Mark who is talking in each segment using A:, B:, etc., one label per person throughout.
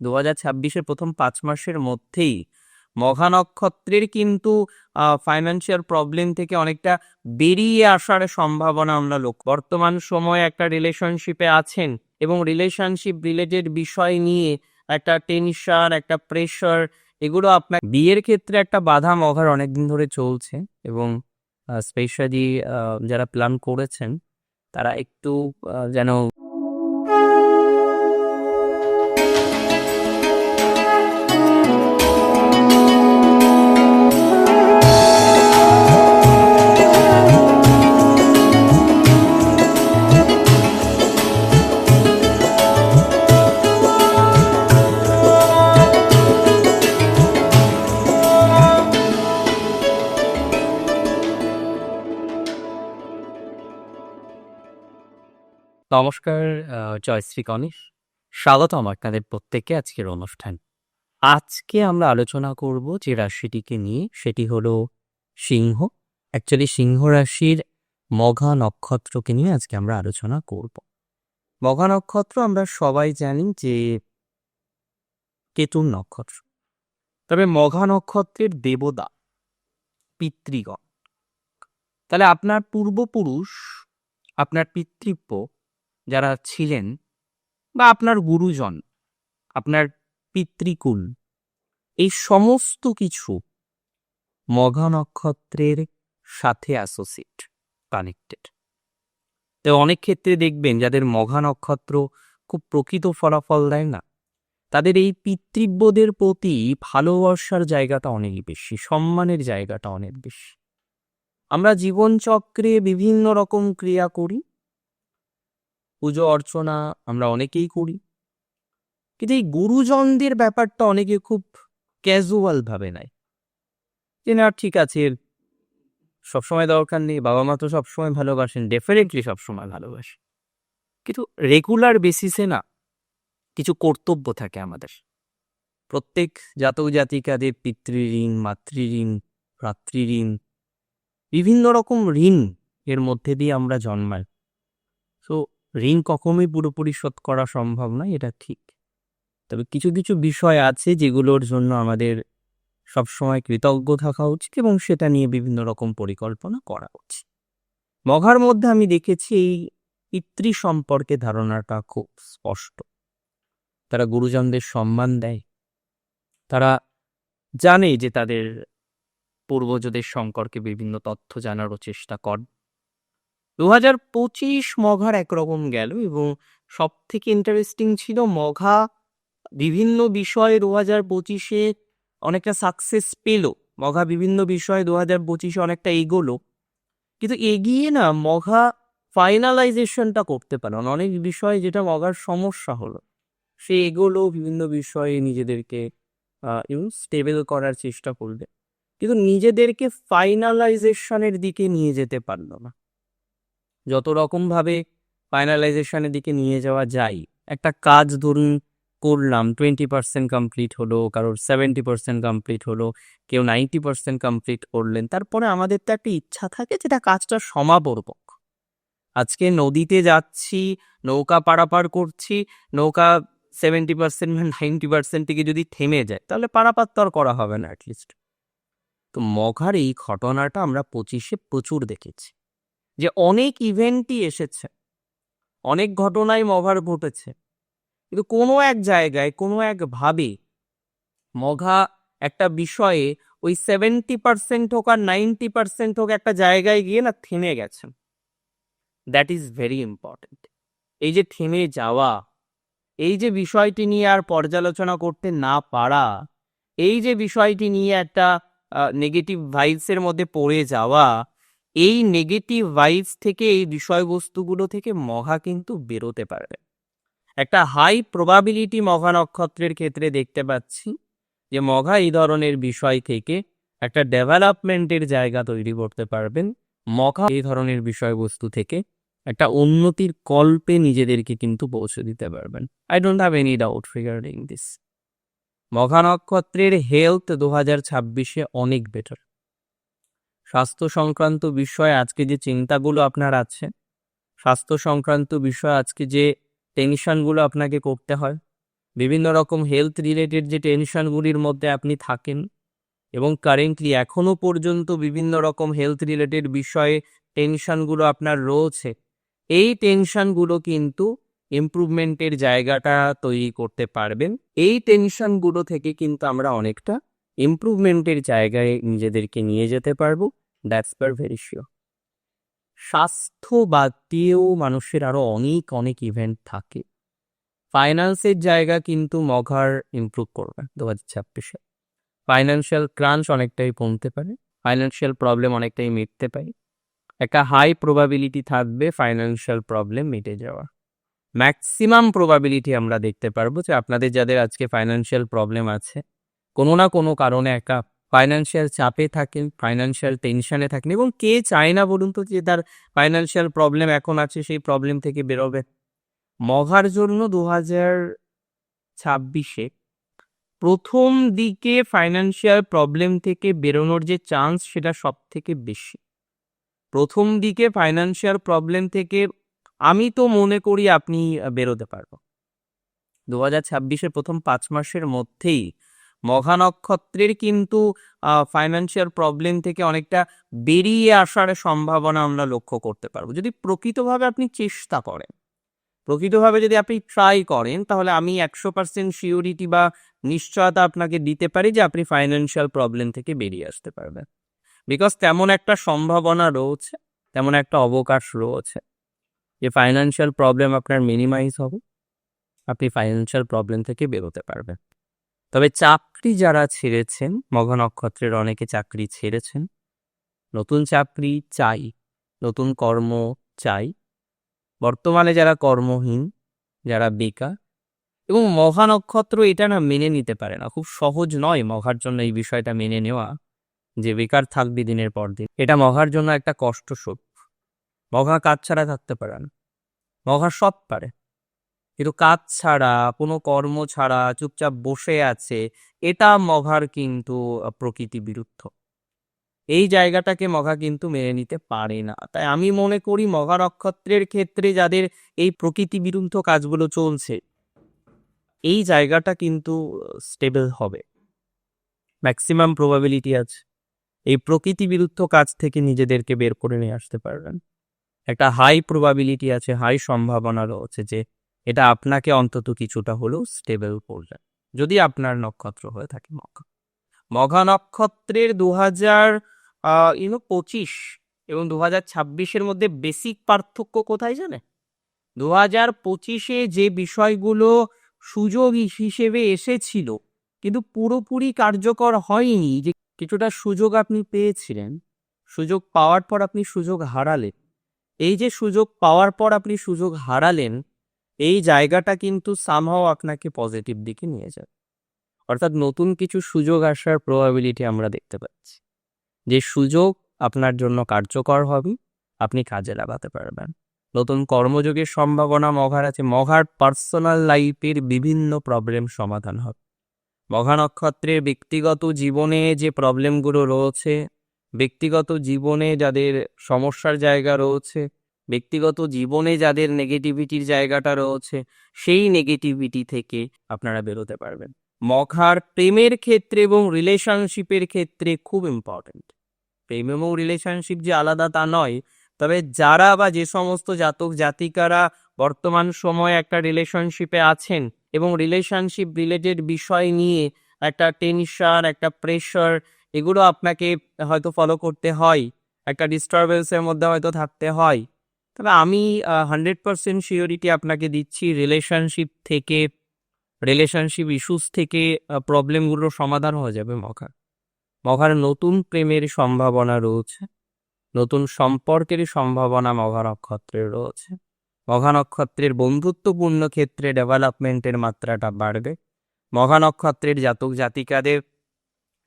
A: দু হাজার ছাব্বিশের প্রথম পাঁচ মাসের মধ্যেই মঘা নক্ষত্রের কিন্তু ফাইন্যান্সিয়াল প্রবলেম থেকে অনেকটা বেরিয়ে আসার সম্ভাবনা আমরা লোক বর্তমান সময়ে একটা রিলেশনশিপে আছেন এবং রিলেশনশিপ রিলেটেড বিষয় নিয়ে একটা টেনশন একটা প্রেশার এগুলো আপনার বিয়ের ক্ষেত্রে একটা বাধা মঘার অনেকদিন ধরে চলছে এবং স্পেশালি যারা প্ল্যান করেছেন, তারা একটু যেন নমস্কার জয়শ্রী গণেশ। স্বাগতম আপনাদের প্রত্যেককে আজকের অনুষ্ঠান। আজকে আমরা আলোচনা করব যে রাশিটিকে নিয়ে, সেটি হলো সিংহ। অ্যাকচুয়ালি সিংহ রাশির মঘা নক্ষত্রকে নিয়ে আজকে আমরা আলোচনা করব। মঘা নক্ষত্র আমরা সবাই জানি যে কেতুন নক্ষত্র। তবে মঘা নক্ষত্রের দেবতা পিতৃগণ। তাহলে আপনার পূর্বপুরুষ, আপনার পিতৃব্য যারা ছিলেন বা আপনার গুরুজন, আপনার পিতৃকুল, এই সমস্ত কিছু মঘা নক্ষত্রের সাথে অ্যাসোসিয়েট কানেক্টেড তো অনেক ক্ষেত্রে দেখবেন যাদের মঘা নক্ষত্র খুব প্রকৃত ফলাফল দেয় না, তাদের এই পিতৃব্যদের প্রতি ভালোবাসার জায়গাটা অনেক বেশি, সম্মানের জায়গাটা অনেক বেশি। আমরা জীবনচক্রে বিভিন্ন রকম ক্রিয়া করি পুজো অর্চনা আমরা অনেকেই করি। কিন্তু এই গুরুজনদের ব্যাপারটা অনেকে খুব ক্যাজুয়াল ভাবে নেয়। যে, না, ঠিক আছে সবসময় দরকার নেই বাবা মা তো সবসময় ভালোবাসেন ডেফিনেটলি সবসময় ভালোবাসেন কিন্তু রেগুলার বেসিসে না, কিছু কর্তব্য থাকে আমাদের। প্রত্যেক জাতক জাতিকাদের পিতৃঋণ, মাতৃঋণ, ভ্রাতৃঋণ, বিভিন্ন রকম ঋণ এর মধ্যে দিয়ে আমরা জন্মাই। সো ঋণ কখনোই পুরোপুরি শোধ করা সম্ভব নয়, এটা ঠিক। তবে কিছু কিছু বিষয় আছে যেগুলোর জন্য আমাদের সবসময় কৃতজ্ঞ থাকা উচিত এবং সেটা নিয়ে বিভিন্ন রকম পরিকল্পনা করা উচিত। মঘার মধ্যে আমি দেখেছি এই পিতৃ সম্পর্কে ধারণাটা খুব স্পষ্ট। তারা গুরুজনদের সম্মান দেয়। তারা জানে যে তাদের পূর্বজদের সম্পর্কে বিভিন্ন তথ্য জানারও চেষ্টা কর দু হাজার পঁচিশ মঘার একরকম গেল এবং সব থেকে ইন্টারেস্টিং ছিল মঘা বিভিন্ন বিষয়ে দু হাজার পঁচিশে অনেকটা সাকসেস পেল। মঘা বিভিন্ন বিষয়ে দু হাজার পঁচিশে অনেকটা এগোলো। কিন্তু এগিয়ে না মঘা ফাইনালাইজেশনটা করতে পারল না। অনেক বিষয় যেটা মঘার সমস্যা হলো, সে এগোলো, বিভিন্ন বিষয়ে নিজেদেরকে স্টেবল করার চেষ্টা করবে কিন্তু নিজেদেরকে ফাইনালাইজেশনের দিকে নিয়ে যেতে পারল না। যত রকমভাবে ফাইনালাইজেশনের দিকে নিয়ে যাওয়া যায়। একটা কাজ ধরুন, করলাম টোয়েন্টি পার্সেন্ট কমপ্লিট হলো, কারোর সেভেন্টি পার্সেন্ট কমপ্লিট হলো, কেউ নাইনটি পার্সেন্ট কমপ্লিট করলেন। তারপরে আমাদের তো একটা ইচ্ছা থাকে যেটা কাজটা সমাপর্বক আজকে নদীতে যাচ্ছি, নৌকা পারাপার করছি, নৌকা সেভেন্টি পার্সেন্ট বা নাইনটি পার্সেন্ট থেকে যদি থেমে যায়, তাহলে পারাপার তো আর করা হবে না অ্যাটলিস্ট তো মঘার এই ঘটনাটা আমরা পঁচিশে প্রচুর দেখেছি। যে অনেক ইভেন্টই এসেছে। অনেক ঘটনাই মঘার ঘটেছে। কিন্তু কোনো এক জায়গায়, কোনো একভাবে মঘা একটা বিষয়ে ওই সেভেন্টি পার্সেন্ট হোক আর নাইনটি পার্সেন্ট হোক একটা জায়গায় গিয়ে না থেমে গেছেন দ্যাট ইজ ভেরি ইম্পর্টেন্ট এই যে থেমে যাওয়া, এই যে বিষয়টি নিয়ে আর পর্যালোচনা করতে না পারা, এই যে বিষয়টি নিয়ে একটা নেগেটিভ ভাইবসের মধ্যে পড়ে যাওয়া এই নেগেটিভ ভাইবস থেকে, এই বিষয়বস্তুগুলো থেকে মঘা কিন্তু বেরোতে পারবে। একটা হাই প্রবাবিলিটি মঘা নক্ষত্রের ক্ষেত্রে দেখতে পাচ্ছি যে মঘা এই ধরনের বিষয় থেকে একটা ডেভেলপমেন্টের জায়গা তৈরি করতে পারবেন। মঘা এই ধরনের বিষয়বস্তু থেকে একটা উন্নতির কল্পে নিজেদেরকে কিন্তু পৌঁছে দিতে পারবেন। I don't have any doubt regarding this মঘা নক্ষত্রের হেলথ দু হাজার ছাব্বিশে অনেক বেটার স্বাস্থ্য সংক্রান্ত বিষয়ে আজকে যে চিন্তাগুলো আপনার আছে স্বাস্থ্য সংক্রান্ত বিষয় আজকে যে টেনশনগুলো আপনাকে করতে হয়, বিভিন্ন রকম হেলথ রিলেটেড যে টেনশনগুলির মধ্যে আপনি থাকেন এবং কারেন্টলি এখনও পর্যন্ত বিভিন্ন রকম হেলথ রিলেটেড বিষয়ে টেনশনগুলো আপনার রয়েছে, এই টেনশনগুলো কিন্তু ইমপ্রুভমেন্টের জায়গাটা তৈরি করতে পারবেন। এই টেনশনগুলো থেকে কিন্তু আমরা অনেকটা ইমপ্রুভমেন্টের জায়গায় নিজেদেরকে নিয়ে যেতে পারব দ্যাটস পার ভেরি শিওর স্বাস্থ্য বাদ দিয়েও মানুষের আরও অনেক অনেক ইভেন্ট থাকে। ফাইন্যান্সের জায়গা কিন্তু মঘার ইমপ্রুভ করবে দু হাজার ছাব্বিশে ফাইন্যান্সিয়াল ক্রাঞ্চ অনেকটাই কমতে পারে ফাইন্যান্সিয়াল প্রবলেম অনেকটাই মিটতে পারে। একটা হাই প্রবাবিলিটি থাকবে ফাইন্যান্সিয়াল প্রবলেম মিটে যাওয়ার ম্যাক্সিমাম প্রবাবিলিটি আমরা দেখতে পারব যে আপনাদের যাদের আজকে ফাইন্যান্সিয়াল প্রবলেম আছে কোনো না কোনো কারণে একটা ফাইন্যান্সিয়াল চাপে থাকেন ফাইন্যান্সিয়াল টেনশনে থাকেন এবং কে চায় না বলুন তো যে তার ফাইন্যান্সিয়াল প্রবলেম এখন আছে, সেই প্রবলেম থেকে বেরোবে। মঘার জন্য দু হাজার ছাব্বিশে প্রথম দিকে ফাইন্যান্সিয়াল প্রবলেম থেকে বেরোনোর যে চান্স সেটা সব থেকে বেশি। প্রথম দিকে ফাইন্যান্সিয়াল প্রবলেম থেকে আমি তো মনে করি আপনি বেরোতে পারব দু হাজার ছাব্বিশের প্রথম পাঁচ মাসের মধ্যেই মঘা নক্ষত্রের কিন্তু ফাইন্যান্সিয়াল প্রবলেম থেকে অনেকটা বেরিয়ে আসার সম্ভাবনা আমরা লক্ষ্য করতে পারব। যদি প্রকৃতভাবে আপনি চেষ্টা করেন, প্রকৃতভাবে যদি আপনি ট্রাই করেন, তাহলে আমি একশো পার্সেন্ট সিওরিটি বা নিশ্চয়তা আপনাকে দিতে পারি যে আপনি ফাইন্যান্সিয়াল প্রবলেম থেকে বেরিয়ে আসতে পারবেন। বিকজ তেমন একটা সম্ভাবনা রয়েছে, তেমন একটা অবকাশ রয়েছে যে ফাইন্যান্সিয়াল প্রবলেম আপনার মিনিমাইজ হবে, আপনি ফাইন্যান্সিয়াল প্রবলেম থেকে বেরোতে পারবেন। তবে চাকরি যারা ছেড়েছেন মঘ নক্ষত্রের অনেকে চাকরি ছেড়েছেন। নতুন চাকরি চাই, নতুন কর্ম চাই। বর্তমানে যারা কর্মহীন, যারা বেকার, এবং মঘা নক্ষত্র এটা না মেনে নিতে পারে না। খুব সহজ নয় মঘার জন্য এই বিষয়টা মেনে নেওয়া, যে বেকার থাকবি দিনের পর দিন। এটা মঘার জন্য একটা কষ্ট সুখ মঘা কাজ ছাড়া থাকতে পারে না। মঘা সব পারে। কিন্তু কাজ ছাড়া, কোনো কর্ম ছাড়া চুপচাপ বসে আছে, এটা মঘার কিন্তু প্রকৃতি বিরুদ্ধ। এই জায়গাটাকে মঘা কিন্তু মেনে নিতে পারে না। তাই আমি মনে করি মঘা নক্ষত্রের ক্ষেত্রে যাদের এই প্রকৃতি বিরুদ্ধ কাজগুলো চলছে, এই জায়গাটা কিন্তু স্টেবল হবে। ম্যাক্সিমাম প্রবাবিলিটি আছে। এই প্রকৃতি বিরুদ্ধ কাজ থেকে নিজেদেরকে বের করে নিয়ে আসতে পারবেন। একটা হাই প্রবাবিলিটি আছে হাই সম্ভাবনা রয়েছে যে এটা আপনাকে অন্তত কিছুটা হলেও স্টেবল করবে। যদি আপনার নক্ষত্র হয়ে থাকে মঘা। মঘা নক্ষত্রের দু হাজার ইউনো পঁচিশ এবং দু হাজার ছাব্বিশের মধ্যে বেসিক পার্থক্য কোথায় জানে? দু হাজার পঁচিশে যে বিষয়গুলো সুযোগ হিসেবে এসেছিল, কিন্তু পুরোপুরি কার্যকর হয়নি যে কিছুটা সুযোগ আপনি পেয়েছিলেন, সুযোগ পাওয়ার পর আপনি সুযোগ হারালেন। এই যে সুযোগ পাওয়ার পর আপনি সুযোগ হারালেন এই জায়গাটা কিন্তু সামহাও আপনাকে পজিটিভ দিকে নিয়ে যাবে। অর্থাৎ নতুন কিছু সুযোগ আসার প্রবাবিলিটি আমরা দেখতে পাচ্ছি। যে সুযোগ আপনার জন্য কার্যকর হবে, আপনি কাজে লাগাতে পারবেন। নতুন কর্মযোগের সম্ভাবনা মঘার আছে, মঘার পার্সোনাল লাইফের বিভিন্ন প্রবলেম সমাধান হবে। মঘা নক্ষত্রের ব্যক্তিগত জীবনে যে প্রবলেমগুলো রয়েছে, ব্যক্তিগত জীবনে যাদের সমস্যার জায়গা রয়েছে ব্যক্তিগত জীবনে যাদের নেগেটিভিটির জায়গাটা রয়েছে, সেই নেগেটিভিটি থেকে আপনারা বেরোতে পারবেন। মখার প্রেমের ক্ষেত্রে এবং রিলেশনশিপের ক্ষেত্রে খুব ইম্পর্ট্যান্ট প্রেম এবং রিলেশনশিপ যে আলাদা তা নয়, তবে যারা বা যে সমস্ত জাতক জাতিকারা বর্তমান সময়ে একটা রিলেশনশিপে আছেন এবং রিলেশনশিপ রিলেটেড বিষয় নিয়ে একটা টেনশন একটা প্রেশার এগুলো আপনাকে হয়তো ফলো করতে হয়, একটা ডিস্টারবেন্সের মধ্যে হয়তো থাকতে হয়। তবে আমি হান্ড্রেড পার্সেন্ট শিওরিটি আপনাকে দিচ্ছি রিলেশনশিপ থেকে রিলেশনশিপ ইস্যুস থেকে প্রবলেমগুলোর সমাধান হয়ে যাবে মখার মখার নতুন প্রেমের সম্ভাবনা রয়েছে, নতুন সম্পর্কের সম্ভাবনা মঘা নক্ষত্রের রয়েছে। মঘা নক্ষত্রের বন্ধুত্বপূর্ণ ক্ষেত্রে ডেভেলপমেন্টের মাত্রাটা বাড়বে। মঘা নক্ষত্রের জাতক জাতিকাদের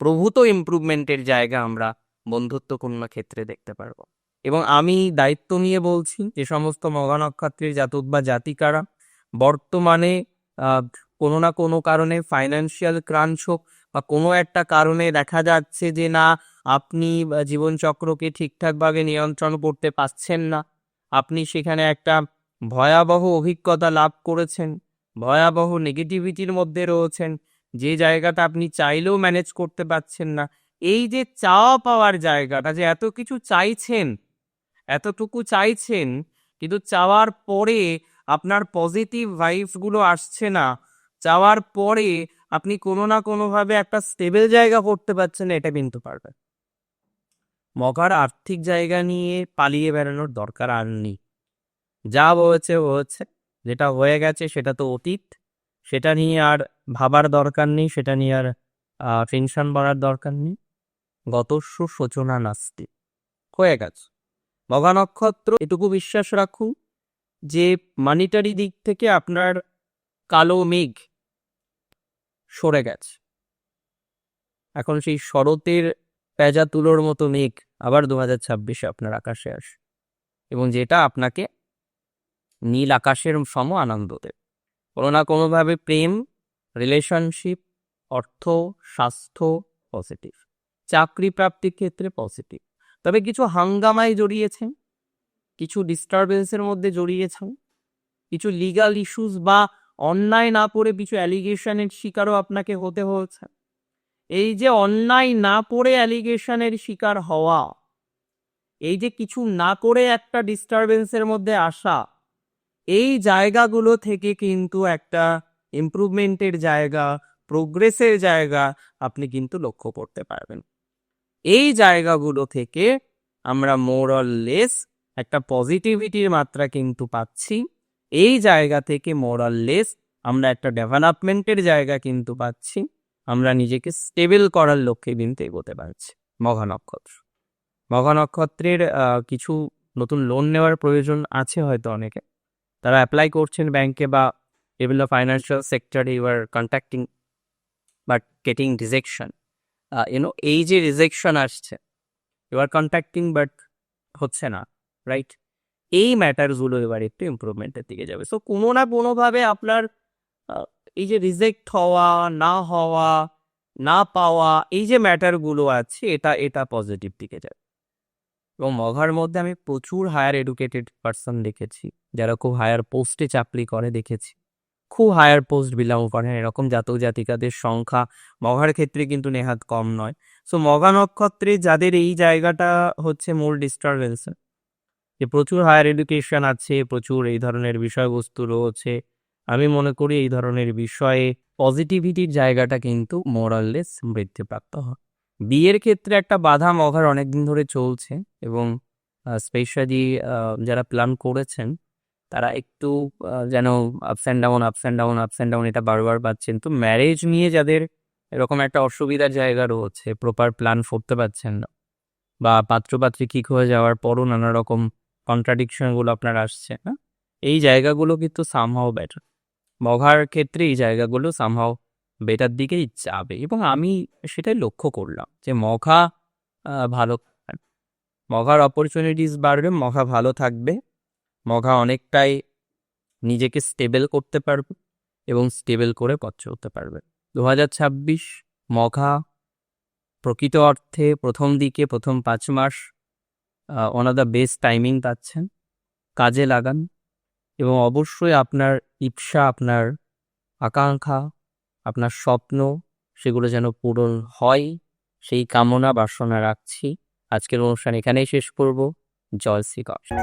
A: প্রভূত ইমপ্রুভমেন্টের জায়গা আমরা বন্ধুত্বপূর্ণ ক্ষেত্রে দেখতে পারব। এবং আমি দায়িত্ব নিয়ে বলছি যে সমস্ত মঘা নক্ষত্রের জাতক বা জাতিকারা, বর্তমানে কোনো না কোনো কারণে ফাইন্যান্সিয়াল ক্রাঞ্চ হোক বা কোনো একটা কারণে দেখা যাচ্ছে যে না, আপনি জীবনচক্রকে ঠিকঠাকভাবে নিয়ন্ত্রণ করতে পারছেন না। আপনি সেখানে একটা ভয়াবহ অভিজ্ঞতা লাভ করেছেন, ভয়াবহ নেগেটিভিটির মধ্যে রয়েছেন, যে জায়গাটা আপনি চাইলেও ম্যানেজ করতে পারছেন না। এই যে চাওয়া পাওয়ার জায়গাটা যে এত কিছু চাইছেন এতটুকু চাইছেন, কিন্তু চাওয়ার পরে আপনার পজিটিভ ভাইবসগুলো আসছে না। চাওয়ার পরে আপনি কোনো না কোনোভাবে একটা স্টেবল জায়গা করতে পারছেন, এটা কিন্তু পারবেন মগার আর্থিক জায়গা নিয়ে পালিয়ে বেড়ানোর দরকার আর নেই। যা হয়েছে হয়েছে যেটা হয়ে গেছে, সেটা তো অতীত। সেটা নিয়ে আর ভাবার দরকার নেই, সেটা নিয়ে আর টেনশন করার দরকার নেই। গতস্য সূচনা নাস্তি। হয়ে গেছে। মগা নক্ষত্র এটুকু বিশ্বাস রাখুন যে মানিটারি দিক থেকে আপনার কালো মেঘ সরে গেছে। এখন সেই শরতের পেঁজা তুলোর মতো মেঘ আবার দু হাজার ছাব্বিশে আপনার আকাশে আসে এবং যেটা আপনাকে নীল আকাশের সম আনন্দ দেবে কোনো না কোনোভাবে প্রেম রিলেশনশিপ অর্থ, স্বাস্থ্য পজিটিভ চাকরি প্রাপ্তির ক্ষেত্রে পজিটিভ তবে কিছু হাঙ্গামায় জড়িয়েছেন, কিছু ডিস্টারবেন্সের মধ্যে জড়িয়েছেন, কিছু লিগাল ইস্যুস বা অন্যায় না পড়ে কিছু অ্যালিগেশনের শিকারও আপনাকে হতে হয়েছে। এই যে অন্যায় না পড়ে অ্যালিগেশনের শিকার হওয়া, এই যে কিছু না করে একটা ডিস্টারবেন্সের মধ্যে আসা, এই জায়গাগুলো থেকে কিন্তু একটা ইমপ্রুভমেন্টের জায়গা প্রোগ্রেসের জায়গা আপনি কিন্তু লক্ষ্য করতে পারবেন। এই জায়গাগুলো থেকে আমরা মোরল লেস একটা পজিটিভিটির মাত্রা কিন্তু পাচ্ছি। এই জায়গা থেকে মোরাল লেস আমরা একটা ডেভেলপমেন্টের জায়গা কিন্তু পাচ্ছি। আমরা নিজেকে স্টেবল করার লক্ষ্যে কিন্তু এগোতে পারছি। মঘা নক্ষত্র মঘা নক্ষত্রের কিছু নতুন লোন নেওয়ার প্রয়োজন আছে হয়তো অনেকে। তারা অ্যাপ্লাই করছেন ব্যাংকে বা বিভিন্ন ফাইন্যান্সিয়াল সেক্টরে you are contacting but getting rejection you know এই যে রিজেকশন আসছে ইউ আর কন্ট্যাক্টিং বাট হচ্ছে না রাইট এই ম্যাটারসগুলো এবার একটু ইমপ্রুভমেন্টের দিকে যাবে। সো কোনো না কোনোভাবে আপনার এই যে রিজেক্ট হওয়া, না হওয়া, না পাওয়া, এই যে ম্যাটারগুলো আছে, এটা এটা পজিটিভ দিকে যাবে। এবং মঘার মধ্যে আমি প্রচুর হায়ার এডুকেটেড পার্সন দেখেছি, যারা খুব হায়ার পোস্টে চাকরি করে দেখেছি। খুব হায়ার পোস্ট বিলং করেন এরকম জাতক জাতিকাদের সংখ্যা মঘার ক্ষেত্রে কিন্তু নেহাত কম নয়। সো মঘা নক্ষত্রে যাদের এই জায়গাটা হচ্ছে মূল ডিস্টারবেন্স যে প্রচুর হায়ার এডুকেশন আছে, প্রচুর এই ধরনের বিষয়বস্তু রয়েছে, আমি মনে করি এই ধরনের বিষয়ে পজিটিভিটির জায়গাটা কিন্তু মোরাললেস বৃদ্ধিপ্রাপ্ত হয়। বিয়ের ক্ষেত্রে একটা বাধা মঘার অনেকদিন ধরে চলছে এবং স্পেশালি যারা প্ল্যান করেছেন তারা একটু যেন ups and down ups and down ups and down এটা বারবার পাচ্ছেন। তো ম্যারেজ নিয়ে যাদের এরকম একটা অসুবিধার জায়গা রয়েছে প্রপার প্ল্যান করতে পারছেন না বা পাত্রপাত্রী ঠিক হয়ে যাওয়ার পরও নানা রকম কন্ট্রাডিকশনগুলো আপনার আসছে, না? এই জায়গাগুলো কিন্তু সামহাও বেটার মঘার ক্ষেত্রে এই জায়গাগুলো সামহাও বেটার দিকেই যাবে এবং আমি সেটাই লক্ষ্য করলাম যে মঘা ভালো। মঘার অপরচুনিটিস বাড়বে, মঘা ভালো থাকবে। মঘা অনেকটাই নিজেকে স্টেবল করতে পারবে এবং স্টেবল করে পথ চলতে পারবে। দু হাজার ছাব্বিশ মঘা প্রকৃত অর্থে প্রথম দিকে প্রথম পাঁচ মাস one of the best timing পাচ্ছেন। কাজে লাগান এবং অবশ্যই আপনার ইচ্ছা, আপনার আকাঙ্ক্ষা, আপনার স্বপ্ন সেগুলো যেন পূরণ হয়, সেই কামনা বাসনা রাখছি। আজকের অনুষ্ঠান এখানেই শেষ করব। জয় শ্রী কৃষ্ণ